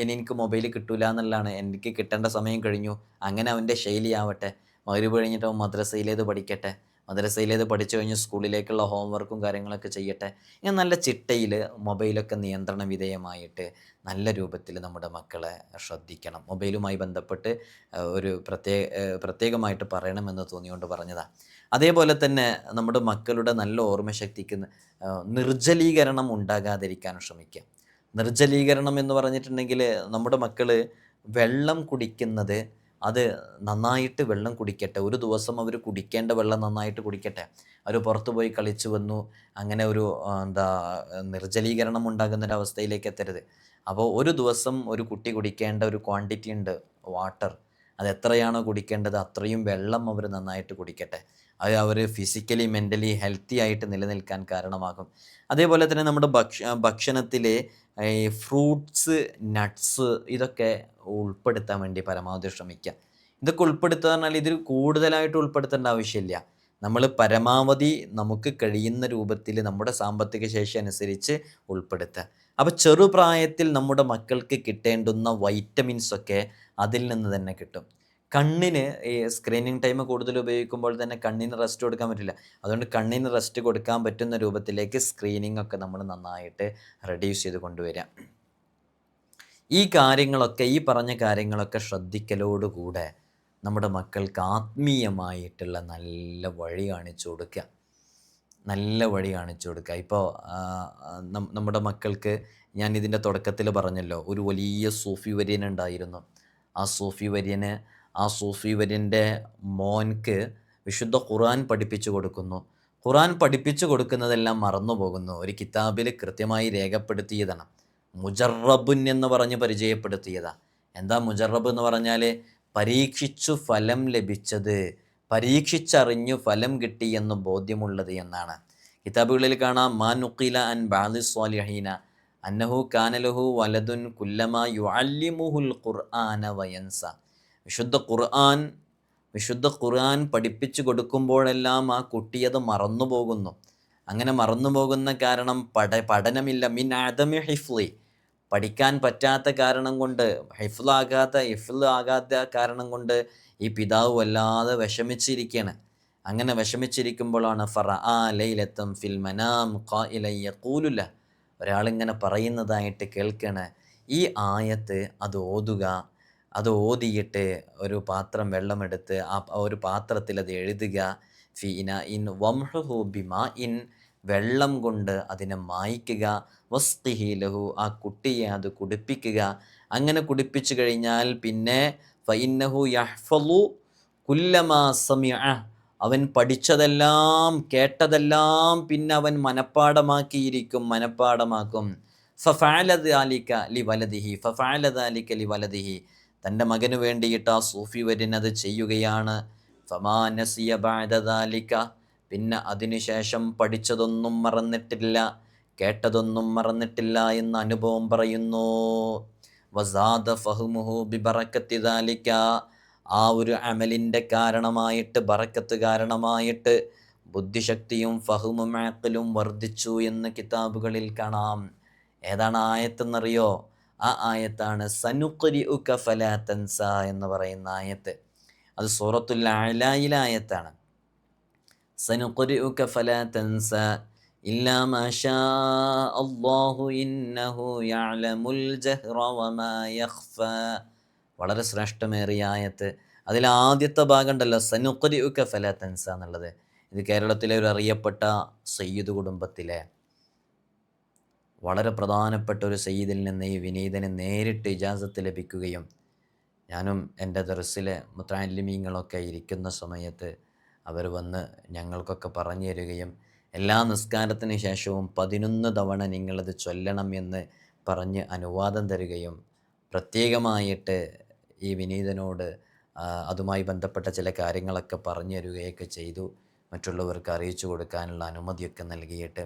ഇനി എനിക്ക് മൊബൈൽ കിട്ടൂല എന്നുള്ളതാണ്. എനിക്ക് കിട്ടേണ്ട സമയം കഴിഞ്ഞു. അങ്ങനെ അവന്റെ ശൈലിയാവട്ടെ. മഗ്രിബ് കഴിഞ്ഞിട്ട് അവൻ മദ്രസയിലേത് പഠിക്കട്ടെ. മദ്രസയിലേത് പഠിച്ചു കഴിഞ്ഞ് സ്കൂളിലേക്കുള്ള ഹോംവർക്കും കാര്യങ്ങളൊക്കെ ചെയ്യട്ടെ. ഇങ്ങനെ നല്ല ചിട്ടയിൽ മൊബൈലൊക്കെ നിയന്ത്രണ വിധേയമായിട്ട് നല്ല രൂപത്തിൽ നമ്മുടെ മക്കളെ ശ്രദ്ധിക്കണം. മൊബൈലുമായി ബന്ധപ്പെട്ട് ഒരു പ്രത്യേക പ്രത്യേകമായിട്ട് പറയണമെന്ന് തോന്നിയുകൊണ്ട് പറഞ്ഞതാണ് അതേപോലെ തന്നെ നമ്മുടെ മക്കളുടെ നല്ല ഓർമ്മശക്തിക്ക് നിർജലീകരണം ഉണ്ടാകാതിരിക്കാൻ ശ്രമിക്കുക. നിർജലീകരണം എന്ന് പറഞ്ഞിട്ടുണ്ടെങ്കിൽ നമ്മുടെ മക്കൾ വെള്ളം കുടിക്കുന്നത് അത് നന്നായിട്ട് വെള്ളം കുടിക്കട്ടെ. ഒരു ദിവസം അവർ കുടിക്കേണ്ട വെള്ളം നന്നായിട്ട് കുടിക്കട്ടെ. അവർ പുറത്തു പോയി കളിച്ചു വന്നു. അങ്ങനെ ഒരു എന്താ നിർജലീകരണം ഉണ്ടാകുന്ന ഒരു അവസ്ഥയിലേക്ക് എത്തരുത്. അപ്പോൾ ഒരു ദിവസം ഒരു കുട്ടി കുടിക്കേണ്ട ഒരു ക്വാണ്ടിറ്റി ഉണ്ട് വാട്ടർ അത് എത്രയാണോ കുടിക്കേണ്ടത് അത്രയും വെള്ളം അവർ നന്നായിട്ട് കുടിക്കട്ടെ. അത് അവർ ഫിസിക്കലി മെന്റലി ഹെൽത്തി ആയിട്ട് നിലനിൽക്കാൻ കാരണമാകും. അതേപോലെ തന്നെ നമ്മുടെ ഭക്ഷ ഭക്ഷണത്തിൽ ഈ ഫ്രൂട്ട്സ് നട്ട്സ് ഇതൊക്കെ ഉൾപ്പെടുത്താൻ വേണ്ടി പരമാവധി ശ്രമിക്കുക. ഇതൊക്കെ ഉൾപ്പെടുത്തുക പറഞ്ഞാൽ ഇതിൽ കൂടുതലായിട്ട് ഉൾപ്പെടുത്തേണ്ട ആവശ്യമില്ല. നമ്മൾ പരമാവധി നമുക്ക് കഴിയുന്ന രൂപത്തിൽ നമ്മുടെ സാമ്പത്തിക ശേഷി അനുസരിച്ച് ഉൾപ്പെടുത്തുക. അപ്പോൾ ചെറുപ്രായത്തിൽ നമ്മുടെ മക്കൾക്ക് കിട്ടേണ്ടുന്ന വൈറ്റമിൻസ് ഒക്കെ അതിൽ നിന്ന് തന്നെ കിട്ടും. കണ്ണിന് ഈ സ്ക്രീനിങ് ടൈം കൂടുതൽ ഉപയോഗിക്കുമ്പോൾ തന്നെ കണ്ണിന് റെസ്റ്റ് കൊടുക്കാൻ പറ്റില്ല. അതുകൊണ്ട് കണ്ണിന് റെസ്റ്റ് കൊടുക്കാൻ പറ്റുന്ന രൂപത്തിലേക്ക് സ്ക്രീനിങ് ഒക്കെ നമ്മൾ നന്നായിട്ട് റെഡ്യൂസ് ചെയ്ത് കൊണ്ടുവരാം ഈ കാര്യങ്ങളൊക്കെ ഈ പറഞ്ഞ കാര്യങ്ങളൊക്കെ ശ്രദ്ധിക്കലോടുകൂടെ നമ്മുടെ മക്കൾക്ക് ആത്മീയമായിട്ടുള്ള നല്ല വഴി കാണിച്ചു കൊടുക്കുക. നല്ല വഴി കാണിച്ചു കൊടുക്കുക. ഇപ്പോൾ നമ്മുടെ മക്കൾക്ക് ഞാൻ ഇതിന്റെ തുടക്കത്തിൽ പറഞ്ഞല്ലോ ഒരു വലിയ സൂഫി വര്യൻ ഉണ്ടായിരുന്നു. ആ സൂഫി വര്യന് ആ സൂഫി വര്യന്റെ മോൻക്ക് വിശുദ്ധ ഖുർആൻ പഠിപ്പിച്ചു കൊടുക്കുന്നു. ഖുർആൻ പഠിപ്പിച്ചു കൊടുക്കുന്നതെല്ലാം മറന്നു പോകുന്നു ഒരു കിതാബിൽ കൃത്യമായി രേഖപ്പെടുത്തിയതാണ്. മുജറബുൻ എന്ന് പറഞ്ഞ് പരിചയപ്പെടുത്തിയതാ. എന്താ മുജറബ് എന്ന് പറഞ്ഞാൽ? പരീക്ഷിച്ചു ഫലം ലഭിച്ചത് പരീക്ഷിച്ചറിഞ്ഞു ഫലം കിട്ടി എന്ന് ബോധ്യമുള്ളത് എന്നാണ്. കിതാബുകളിൽ കാണാം മാ നുഖീല അൻ ബാലി സ്വാലിഹീന അന്നഹു കാനലഹു വലതുൻ കുല്ലമ യുഅല്ലിമുഹുൽ ഖുർആന വയൻസ. വിശുദ്ധ ഖുർആൻ വിശുദ്ധ ഖുർആൻ പഠിപ്പിച്ചു കൊടുക്കുമ്പോഴെല്ലാം ആ കുട്ടി അത് മറന്നു പോകുന്നു അങ്ങനെ മറന്നു പോകുന്ന കാരണം പഠ പഠനമില്ല. മിൻ ആദമി ഹിഫ്ലി. പഠിക്കാൻ പറ്റാത്ത കാരണം കൊണ്ട് ഹിഫ്ലാകാത്ത ഹിഫ്ൽ ആകാത്ത കാരണം കൊണ്ട് ഈ പിതാവ് വല്ലാതെ വിഷമിച്ചിരിക്കുകയാണ് അങ്ങനെ വിഷമിച്ചിരിക്കുമ്പോഴാണ് ഫറ ആ ലൈലത്തം ഫിൽ മനാം ഖായിലൂലുല്ല ഒരാളിങ്ങനെ പറയുന്നതായിട്ട് കേൾക്കണേ. ഈ ആയത്ത് അത് ഓതുക അത് ഓതിയിട്ട് ഒരു പാത്രം വെള്ളമെടുത്ത് ആ ഒരു പാത്രത്തിൽ അത് എഴുതുക. ഫീന ഇൻ വംഹു ബിമ ഇൻ. വെള്ളം കൊണ്ട് അതിനെ മായ്ക്കുക. വസ്തിഹി ലഹു ആ കുട്ടിയെ അത് കുടിപ്പിക്കുക. അങ്ങനെ കുടിപ്പിച്ചു കഴിഞ്ഞാൽ പിന്നെ ഫൈന്നഹു യഹ്ഫലു കുല്ലമാ സമിയ അവൻ പഠിച്ചതെല്ലാം കേട്ടതെല്ലാം പിന്നെ അവൻ മനപ്പാടമാക്കിയിരിക്കും മനപ്പാടമാക്കും ഫഫാലദ് ആലിക്ക ലി വലദിഹി ഫഫാലദ് ആലിക്ക ലി വലദിഹി. തന്റെ മകന് വേണ്ടിയിട്ട് ആ സൂഫി വര്യൻ അത് ചെയ്യുകയാണ്. ഫമാനസിയ ബാദാലിക്ക പിന്നെ അതിനുശേഷം പഠിച്ചതൊന്നും മറന്നിട്ടില്ല കേട്ടതൊന്നും മറന്നിട്ടില്ല എന്ന അനുഭവം പറയുന്നു. വസാദ ഫഹുമുഹു ബിബറക്കത്തിദാലിക്ക ആ ഒരു അമലിന്റെ കാരണമായിട്ട് ബറക്കത്ത് കാരണമായിട്ട് ബുദ്ധിശക്തിയും ഫഹുമും ആക്കലും വർദ്ധിച്ചു എന്ന് കിതാബുകളിൽ കാണാം. ഏതാണ് ആയത്തെന്നറിയോ? ആ ആയത്താണ് സനുഖരി ഉക്ക ഫലാത്തൻസ എന്ന് പറയുന്ന ആയത്ത്. അത് സൂറത്തുൽ അലായിലെ ആയത്താണ്. സനുഖരി ഉക ഫലാത്തൻസ വളരെ ശ്രേഷ്ഠമേറിയ ആയത്ത്. അതിൽ ആദ്യത്തെ ഭാഗം ഉണ്ടല്ലോ സനുക്കരി ഉക ഫലാത്തൻസ എന്നുള്ളത്. ഇത് കേരളത്തിലെ ഒരു അറിയപ്പെട്ട സയ്യിദ് കുടുംബത്തിലെ വളരെ പ്രധാനപ്പെട്ട ഒരു സയ്യിദിൽ നിന്ന് ഈ വിനീതന് നേരിട്ട് ഇജാസത്ത് ലഭിക്കുകയും ഞാനും എന്റെ ദർസിലെ മുത്താലിമീങ്ങളൊക്കെ ഇരിക്കുന്ന സമയത്ത് അവർ വന്ന് ഞങ്ങൾക്കൊക്കെ പറഞ്ഞു തരികയും എല്ലാ നിസ്കാരത്തിന് ശേഷവും പതിനൊന്ന് തവണ നിങ്ങളത് ചൊല്ലണം എന്ന് പറഞ്ഞ് അനുവാദം തരികയും പ്രത്യേകമായിട്ട് ഈ വിനീതനോട് അതുമായി ബന്ധപ്പെട്ട ചില കാര്യങ്ങളൊക്കെ പറഞ്ഞു തരികയൊക്കെ ചെയ്തു. മറ്റുള്ളവർക്ക് അറിയിച്ചു കൊടുക്കാനുള്ള അനുമതിയൊക്കെ നൽകിയിട്ട്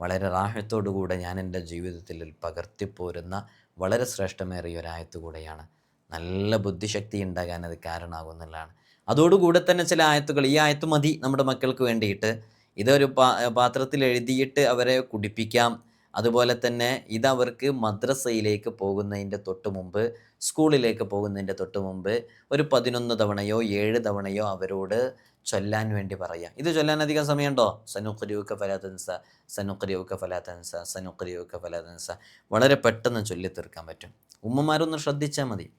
വളരെ റാഹത്തോടുകൂടെ ഞാൻ എന്റെ ജീവിതത്തിൽ പകർത്തിപ്പോരുന്ന വളരെ ശ്രേഷ്ഠമേറിയ ഒരായത്ത് കൂടെയാണ്. നല്ല ബുദ്ധിശക്തി ഉണ്ടാകാൻ അത് കാരണമാകുന്നതാണ്. അതോടുകൂടെ തന്നെ ചില ആയത്തുകൾ ഈ ആയത്ത് മതി നമ്മുടെ മക്കൾക്ക് വേണ്ടിയിട്ട്. ഇതൊരു പാ പാത്രത്തിൽ എഴുതിയിട്ട് അവരെ കുടിപ്പിക്കാം. അതുപോലെ തന്നെ ഇതവർക്ക് മദ്രസയിലേക്ക് പോകുന്നതിന്റെ തൊട്ട് മുമ്പ് സ്കൂളിലേക്ക് പോകുന്നതിന്റെ തൊട്ട് മുമ്പ് ഒരു പതിനൊന്ന് തവണയോ ഏഴ് തവണയോ അവരോട് ചൊല്ലാൻ വേണ്ടി പറയാം ഇത് ചൊല്ലാൻ അധികം സമയമുണ്ടോ? സനുഖരിയൂക്ക ഫലാതൻസ സനുഖരിയൂക്ക ഫലാതൻസ സനുഖരിയൂക്ക ഫലാതൻസ വളരെ പെട്ടെന്ന് ചൊല്ലി തീർക്കാൻ പറ്റും. ഉമ്മമാരൊന്ന് ശ്രദ്ധിച്ചാൽ മതി.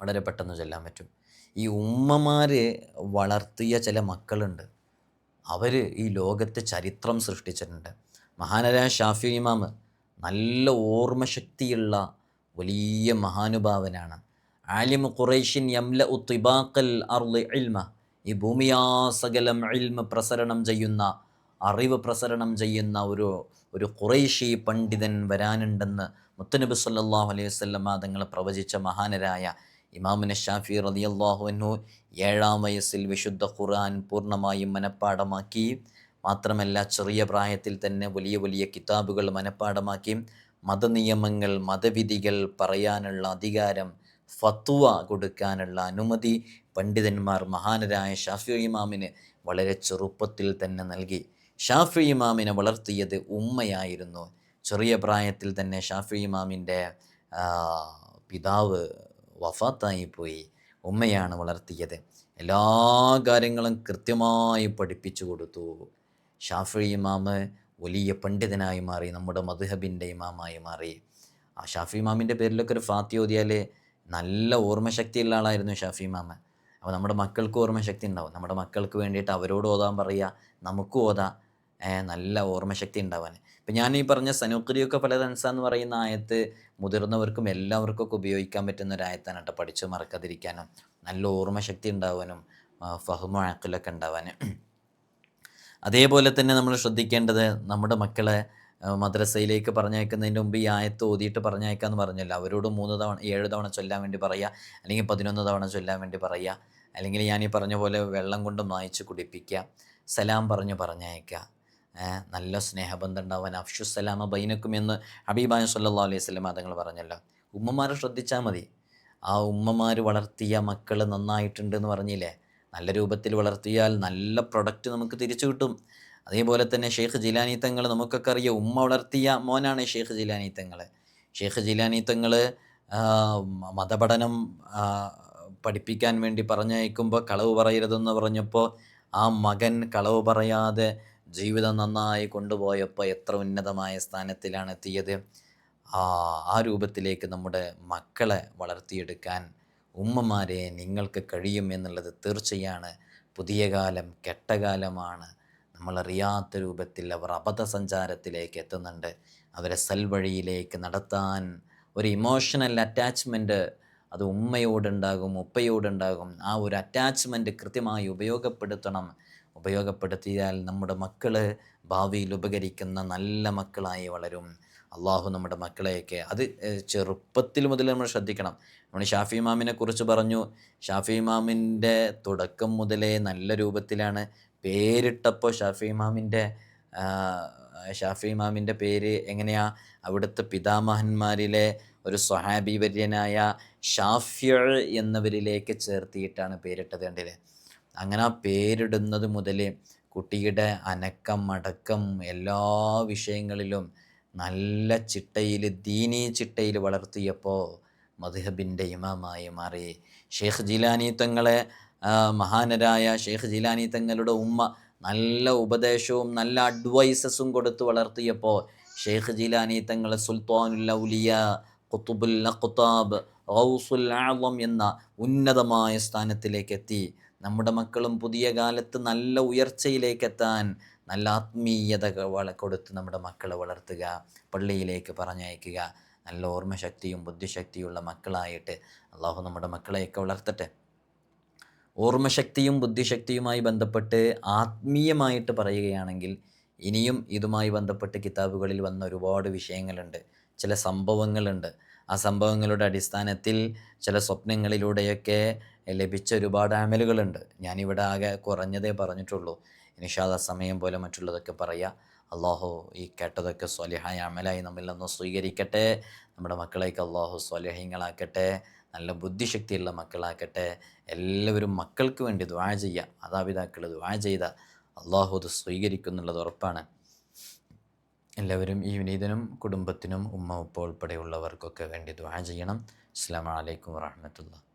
വളരെ പെട്ടെന്ന് ചൊല്ലാൻ പറ്റും. ഈ ഉമ്മമാർ വളർത്തിയ ചില മക്കളുണ്ട്. അവർ ഈ ലോകത്തെ ചരിത്രം സൃഷ്ടിച്ചിട്ടുണ്ട്. മഹാനരായ ഷാഫി ഇമാമ് നല്ല ഓർമ്മശക്തിയുള്ള വലിയ മഹാനുഭാവനാണ്. ആലിം ഖുറൈഷിൻ യംല ഉത്തിബാക്കൽ അർളി ഇൽമ. ഈ ഭൂമിയാസകലം ഇൽമ പ്രസരണം ചെയ്യുന്ന അറിവ് പ്രസരണം ചെയ്യുന്ന ഒരു ഒരു ഖുറൈഷി പണ്ഡിതൻ വരാനുണ്ടെന്ന് മുത്തനബി സല്ലാഹു അലൈഹി വസ്ലമ തങ്ങൾ പ്രവചിച്ച മഹാനരായ ഇമാമിന് ഷാഫി റലിയല്ലാഹുനു ഏഴാം വയസ്സിൽ വിശുദ്ധ ഖുർആൻ പൂർണമായും മനഃപ്പാടമാക്കി മാത്രമല്ല ചെറിയ പ്രായത്തിൽ തന്നെ വലിയ വലിയ കിതാബുകൾ മനഃപ്പാടമാക്കി മതനിയമങ്ങൾ മതവിധികൾ പറയാനുള്ള അധികാരം ഫത്വ കൊടുക്കാനുള്ള അനുമതി പണ്ഡിതന്മാർ മഹാനരായ ഷാഫി ഇമാമിന് വളരെ ചെറുപ്പത്തിൽ തന്നെ നൽകി. ഷാഫി ഇമാമിനെ വളർത്തിയത് ഉമ്മയായിരുന്നു. ചെറിയ പ്രായത്തിൽ തന്നെ ഷാഫി ഇമാമിന്റെ പിതാവ് വഫാത്തായി പോയി ഉമ്മയാണ് വളർത്തിയത്. എല്ലാ കാര്യങ്ങളും കൃത്യമായി പഠിപ്പിച്ചു കൊടുത്തു. ഷാഫി ഇമാമ് വലിയ പണ്ഡിതനായി മാറി നമ്മുടെ മധുഹബിന്റെ ഇമാമായി മാറി. ആ ഷാഫി ഇമാമിന്റെ പേരിലൊക്കെ ഒരു ഫാത്തി ഓതിയാൽ നല്ല ഓർമ്മശക്തിയുള്ള ആളായിരുന്നു ഷാഫി ഇമാമ. അപ്പോൾ നമ്മുടെ മക്കൾക്ക് ഓർമ്മശക്തി ഉണ്ടാവും. നമ്മുടെ മക്കൾക്ക് വേണ്ടിയിട്ട് അവരോട് ഓതാൻ പറയുക നമുക്ക് ഓതാ. നല്ല ഓർമ്മശക്തി ഉണ്ടാവാൻ. ഇപ്പം ഞാൻ ഈ പറഞ്ഞ സനൂക്രിയൊക്കെ പലതൻസ എന്ന് പറയുന്ന ആയത്ത് മുതിർന്നവർക്കും എല്ലാവർക്കും ഒക്കെ ഉപയോഗിക്കാൻ പറ്റുന്ന ഒരു ആയത്താണ് കേട്ടോ പഠിച്ചു മറക്കാതിരിക്കാനും. നല്ല ഓർമ്മശക്തി ഉണ്ടാവാനും ഫഹ്മ ആക്കലൊക്കെ ഉണ്ടാവാനും. അതേപോലെ തന്നെ നമ്മൾ ശ്രദ്ധിക്കേണ്ടത് നമ്മുടെ മക്കളെ മദ്രസയിലേക്ക് പറഞ്ഞയക്കുന്നതിന്റെ മുമ്പ് ഈ ആയത്ത് ഓതിയിട്ട് പറഞ്ഞയക്കാന്ന് പറഞ്ഞല്ലോ. അവരോട് മൂന്ന് തവണ ഏഴ് തവണ ചൊല്ലാൻ വേണ്ടി പറയുക അല്ലെങ്കിൽ പതിനൊന്ന് തവണ ചൊല്ലാൻ വേണ്ടി പറയുക അല്ലെങ്കിൽ ഞാൻ ഈ പറഞ്ഞ പോലെ വെള്ളം കൊണ്ട് മായ്ച്ച് കുടിപ്പിക്കുക സലാം പറഞ്ഞ് പറഞ്ഞയക്കുക. നല്ല സ്നേഹബന്ധം ഉണ്ടാവാൻ അഫ്ഷുസലാമ ബൈനക്കും എന്ന് ഹബീബായ സല്ലാ അലൈഹി സ്വലം അതുങ്ങൾ പറഞ്ഞല്ലോ. ഉമ്മമാരെ ശ്രദ്ധിച്ചാൽ മതി. ആ ഉമ്മമാർ വളർത്തിയ മക്കൾ നന്നായിട്ടുണ്ട് എന്ന് പറഞ്ഞില്ലേ? നല്ല രൂപത്തിൽ വളർത്തിയാൽ നല്ല പ്രൊഡക്റ്റ് നമുക്ക് തിരിച്ചു കിട്ടും. അതേപോലെ തന്നെ ഷെയ്ഖ് ജിലാനി തങ്ങൾ നമുക്കൊക്കെ അറിയാം ഉമ്മ വളർത്തിയ മോനാണ് ഷെയ്ഖ് ജിലാനി തങ്ങൾ. ഷെയ്ഖ് ജിലാനി തങ്ങൾ മതപഠനം പഠിപ്പിക്കാൻ വേണ്ടി പറഞ്ഞയക്കുമ്പോൾ കളവ് പറയരുതെന്ന് പറഞ്ഞപ്പോൾ ആ മകൻ കളവ് പറയാതെ ജീവിതം നന്നായി കൊണ്ടുപോയപ്പോൾ എത്ര ഉന്നതമായ സ്ഥാനത്തിലാണ് എത്തിയത്. ആ രൂപത്തിലേക്ക് നമ്മുടെ മക്കളെ വളർത്തിയെടുക്കാൻ ഉമ്മമാരെ നിങ്ങൾക്ക് കഴിയും എന്നുള്ളത് തീർച്ചയാണ്. പുതിയ കാലം കെട്ടകാലമാണ് നമ്മളറിയാത്ത രൂപത്തിൽ അവർ അബദ്ധസഞ്ചാരത്തിലേക്ക് എത്തുന്നുണ്ട്. അവരെ സൽവഴിയിലേക്ക് നടത്താൻ ഒരു ഇമോഷണൽ അറ്റാച്ച്മെന്റ് അത് ഉമ്മയോടുണ്ടാകും ഉപ്പയോടുണ്ടാകും. ആ ഒരു അറ്റാച്ച്മെന്റ് കൃത്യമായി ഉപയോഗപ്പെടുത്തണം. ഉപയോഗപ്പെടുത്തിയാൽ നമ്മുടെ മക്കൾ ഭാവിയിൽ ഉപകരിക്കുന്ന നല്ല മക്കളായി വളരും. അള്ളാഹു നമ്മുടെ മക്കളെയൊക്കെ അത് ചെറുപ്പത്തിൽ മുതൽ നമ്മൾ ശ്രദ്ധിക്കണം. നമ്മൾ ഷാഫി ഇമാമിനെ കുറിച്ച് പറഞ്ഞു. ഷാഫി ഇമാമിന്റെ തുടക്കം മുതലേ നല്ല രൂപത്തിലാണ് പേരിട്ടപ്പോൾ ഷാഫി ഇമാമിന്റെ ഷാഫി ഇമാമിന്റെ പേര് എങ്ങനെയാ? അവിടുത്തെ പിതാമഹന്മാരിലെ ഒരു സ്വഹാബി വര്യനായ ഷാഫിയർ എന്നവരിലേക്ക് ചേർത്തിയിട്ടാണ് പേരിട്ടത് കണ്ടില്ലേ? അങ്ങനെ ആ പേരിടുന്നത് മുതൽ കുട്ടിയുടെ അനക്കം അടക്കം എല്ലാ വിഷയങ്ങളിലും നല്ല ചിട്ടയിൽ ദീനീ ചിട്ടയിൽ വളർത്തിയപ്പോൾ മധുഹബിന്റെ ഇമാമായി മാറി. ഷെയ്ഖ് ജിലാനി തങ്ങളെ മഹാനരായ ഷെയ്ഖ് ജിലാനി തങ്ങളുടെ ഉമ്മ നല്ല ഉപദേശവും നല്ല അഡ്വൈസസും കൊടുത്ത് വളർത്തിയപ്പോൾ ഷെയ്ഖ് ജിലാനി തങ്ങളെ സുൽത്താനുൽ ഔലിയ ഖുത്തുബുൽ അഖ്താബ് ഗൗസുൽ ആളം എന്ന ഉന്നതമായ സ്ഥാനത്തിലേക്കെത്തി. നമ്മുടെ മക്കളും പുതിയ കാലത്ത് നല്ല ഉയർച്ചയിലേക്ക് എത്താൻ നല്ല ആത്മീയത കൊടുത്ത് നമ്മുടെ മക്കളെ വളർത്തുക പള്ളിയിലേക്ക് പറഞ്ഞയക്കുക നല്ല ഓർമ്മശക്തിയും ബുദ്ധിശക്തിയുള്ള മക്കളായിട്ട് അള്ളാഹു നമ്മുടെ മക്കളെയൊക്കെ വളർത്തട്ടെ. ഓർമ്മശക്തിയും ബുദ്ധിശക്തിയുമായി ബന്ധപ്പെട്ട് ആത്മീയമായിട്ട് പറയുകയാണെങ്കിൽ ഇനിയും ഇതുമായി ബന്ധപ്പെട്ട് കിതാബുകളിൽ വന്ന ഒരുപാട് വിഷയങ്ങളുണ്ട്. ചില സംഭവങ്ങളുണ്ട്. ആ സംഭവങ്ങളുടെ അടിസ്ഥാനത്തിൽ ചില സ്വപ്നങ്ങളിലൂടെയൊക്കെ ലഭിച്ച ഒരുപാട് അമലുകളുണ്ട്. ഞാനിവിടെ ആകെ കുറഞ്ഞതേ പറഞ്ഞിട്ടുള്ളൂ. ഇനിഷാദ സമയം പോലെ മറ്റുള്ളതൊക്കെ പറയുക അള്ളാഹു ഈ കേട്ടതൊക്കെ സ്വലിഹായ അമലായി നമ്മിൽ നിന്ന് സ്വീകരിക്കട്ടെ. നമ്മുടെ മക്കളേക്ക് അള്ളാഹു സ്വലിഹ്യങ്ങളാക്കട്ടെ നല്ല ബുദ്ധിശക്തിയുള്ള മക്കളാക്കട്ടെ. എല്ലാവരും മക്കൾക്ക് വേണ്ടി ദ്വാ ചെയ്യുക മാതാപിതാക്കൾ ദ്വാ ചെയ്ത. അള്ളാഹു അത് സ്വീകരിക്കുന്നുള്ളത് ഉറപ്പാണ്. എല്ലാവരും ഈ വിനീതനും കുടുംബത്തിനും ഉമ്മ ഉപ്പ ഉൾപ്പെടെയുള്ളവർക്കൊക്കെ വേണ്ടി ദ്വാ ചെയ്യണം. അസ്സാം വലൈക്കും വാഹമത്തുള്ള